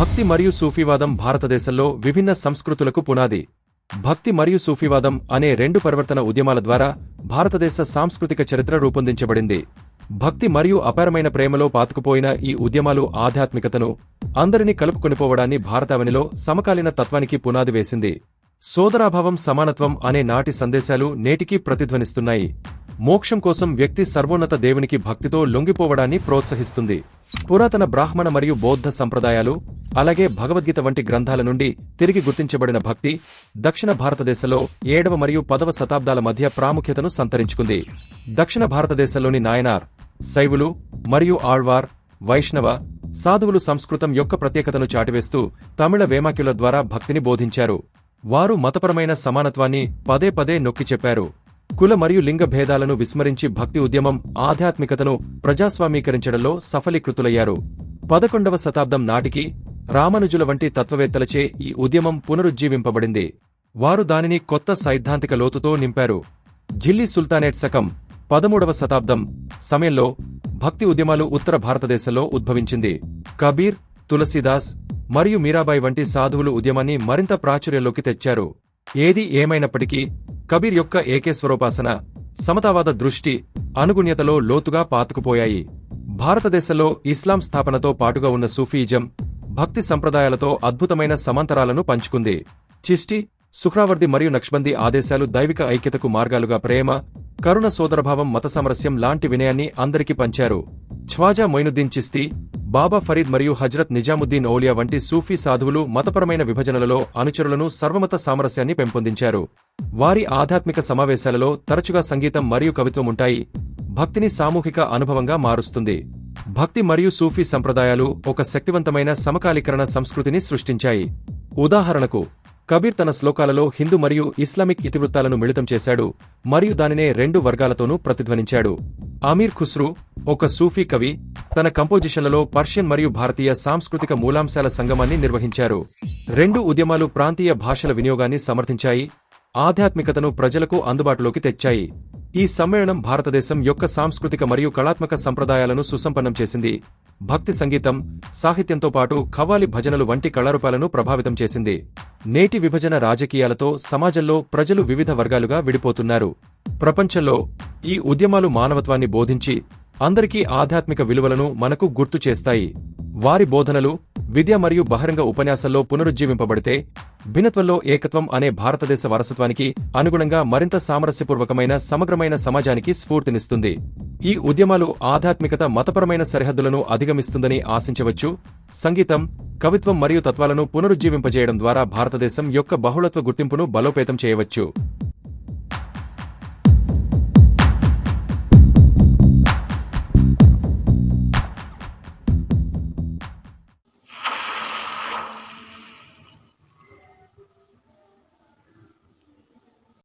భక్తి మరియు సూఫీవాదం భారతదేశంలో విభిన్న సంస్కృతులకు పునాది. భక్తి మరియు సూఫీవాదం అనే రెండు పరివర్తన ఉద్యమాల ద్వారా భారతదేశ సాంస్కృతిక చరిత్ర రూపొందించబడింది. భక్తి మరియు అపారమైన ప్రేమలో పాతుకుపోయిన ఈ ఉద్యమాలు ఆధ్యాత్మికతను అందరినీ కలుపుకొనిపోవడాన్ని భారతావనిలో సమకాలీన తత్వానికి పునాది వేసింది. సోదరాభావం సమానత్వం అనే నాటి సందేశాలు నేటికీ ప్రతిధ్వనిస్తున్నాయి. మోక్షం కోసం వ్యక్తి సర్వోన్నత దేవునికి భక్తితో లొంగిపోవడాన్ని ప్రోత్సహిస్తుంది. పురాతన బ్రాహ్మణ మరియు బౌద్ధ సంప్రదాయాలు అలాగే భగవద్గీత వంటి గ్రంథాల నుండి తిరిగి గుర్తించబడిన భక్తి దక్షిణ భారతదేశంలో ఏడవ మరియు పదవ శతాబ్దాల మధ్య ప్రాముఖ్యతను సంతరించుకుంది. దక్షిణ భారతదేశంలోని నాయనార్ శైవులు మరియు ఆళ్వార్ వైష్ణవ సాధువులు సంస్కృతం యొక్క ప్రత్యేకతను చాటివేస్తూ తమిళ వేమాక్యుల ద్వారా భక్తిని బోధించారు. వారు మతపరమైన సమానత్వాన్ని పదే పదే నొక్కి చెప్పారు. కుల మరియు లింగ భేదాలను విస్మరించి భక్తి ఉద్యమం ఆధ్యాత్మికతను ప్రజాస్వామీకరించడంలో సఫలీకృతులయ్యారు. పదకొండవ శతాబ్దం నాటికి రామానుజుల వంటి తత్వవేత్తలచే ఈ ఉద్యమం పునరుజ్జీవింపబడింది. వారు దానిని కొత్త సైద్ధాంతిక లోతుతో నింపారు. ఢిల్లీ సుల్తానేట్ శకం పదమూడవ శతాబ్దం సమయంలో భక్తి ఉద్యమాలు ఉత్తర భారతదేశంలో ఉద్భవించింది. కబీర్ తులసీదాస్ మరియు మీరాబాయి వంటి సాధువులు ఉద్యమాన్ని మరింత ప్రాచుర్యంలోకి తెచ్చారు. ఏది ఏమైనప్పటికీ కబీర్ యొక్క ఏకేశ్వరోపాసన సమతావాద దృష్టి అనుగుణ్యతలో లోతుగా పాతుకుపోయాయి. భారతదేశంలో ఇస్లాం స్థాపనతో పాటుగా ఉన్న సూఫీజం భక్తి సంప్రదాయాలతో అద్భుతమైన సమాంతరాలను పంచుకుంది. చిష్టి సుఖ్రావర్ది మరియు నక్ష్బందీ ఆదేశాలు దైవిక ఐక్యతకు మార్గాలుగా ప్రేమ కరుణ సోదరభావం మత సామరస్యం లాంటి వినయాన్ని అందరికీ పంచారు. ఛ్వాజా మొయినుద్దీన్ చిస్తీ బాబా ఫరీద్ మరియు హజ్రత్ నిజాముద్దీన్ ఓలియా వంటి సూఫీ సాధువులు మతపరమైన విభజనలలో అనుచరులను సర్వమత సామరస్యాన్ని పెంపొందించారు. వారి ఆధ్యాత్మిక సమావేశాలలో తరచుగా సంగీతం మరియు కవిత్వం ఉంటాయి. భక్తిని సామూహిక అనుభవంగా మారుస్తుంది. భక్తి మరియు సూఫీ సంప్రదాయాలు ఒక శక్తివంతమైన సమకాలీకరణ సంస్కృతిని సృష్టించాయి. ఉదాహరణకు కబీర్ తన శ్లోకాలలో హిందూ మరియు ఇస్లామిక్ ఇతివృత్తాలను మిళితం చేశాడు మరియు దానినే రెండు వర్గాలతోనూ ప్రతిధ్వనించాడు. అమీర్ ఖుస్రు ఒక సూఫీ కవి తన కంపోజిషన్లలో పర్షియన్ మరియు భారతీయ సాంస్కృతిక మూలాంశాల సంగమాన్ని నిర్వహించారు. రెండు ఉద్యమాలు ప్రాంతీయ భాషల వినియోగాన్ని సమర్థించాయి ఆధ్యాత్మికతను ప్రజలకు అందుబాటులోకి తెచ్చాయి. ఈ సమ్మేళనం భారతదేశం యొక్క సాంస్కృతిక మరియు కళాత్మక సంప్రదాయాలను సుసంపన్నం చేసింది. భక్తి సంగీతం సాహిత్యంతో పాటు ఖవాలి భజనలు వంటి కళారూపాలను ప్రభావితం చేసింది. నేటి విభజన రాజకీయాలతో సమాజంలో ప్రజలు వివిధ వర్గాలుగా విడిపోతున్నారు. ప్రపంచంలో ఈ ఉద్యమాలు మానవత్వాన్ని బోధించి అందరికీ ఆధ్యాత్మిక విలువలను మనకు గుర్తు చేస్తాయి. వారి బోధనలు విద్య మరియు బహిరంగ ఉపన్యాసంలో పునరుజ్జీవింపబడితే భిన్నత్వంలో ఏకత్వం అనే భారతదేశ వారసత్వానికి అనుగుణంగా మరింత సామరస్యపూర్వకమైన సమగ్రమైన సమాజానికి స్ఫూర్తినిస్తుంది. ఈ ఉద్యమాలు ఆధ్యాత్మికత మతపరమైన సరిహద్దులను అధిగమిస్తుందని ఆశించవచ్చు. సంగీతం కవిత్వం మరియు తత్వాలను పునరుజ్జీవింపజేయడం ద్వారా భారతదేశం యొక్క బహుళత్వ గుర్తింపును బలోపేతం చేయవచ్చు.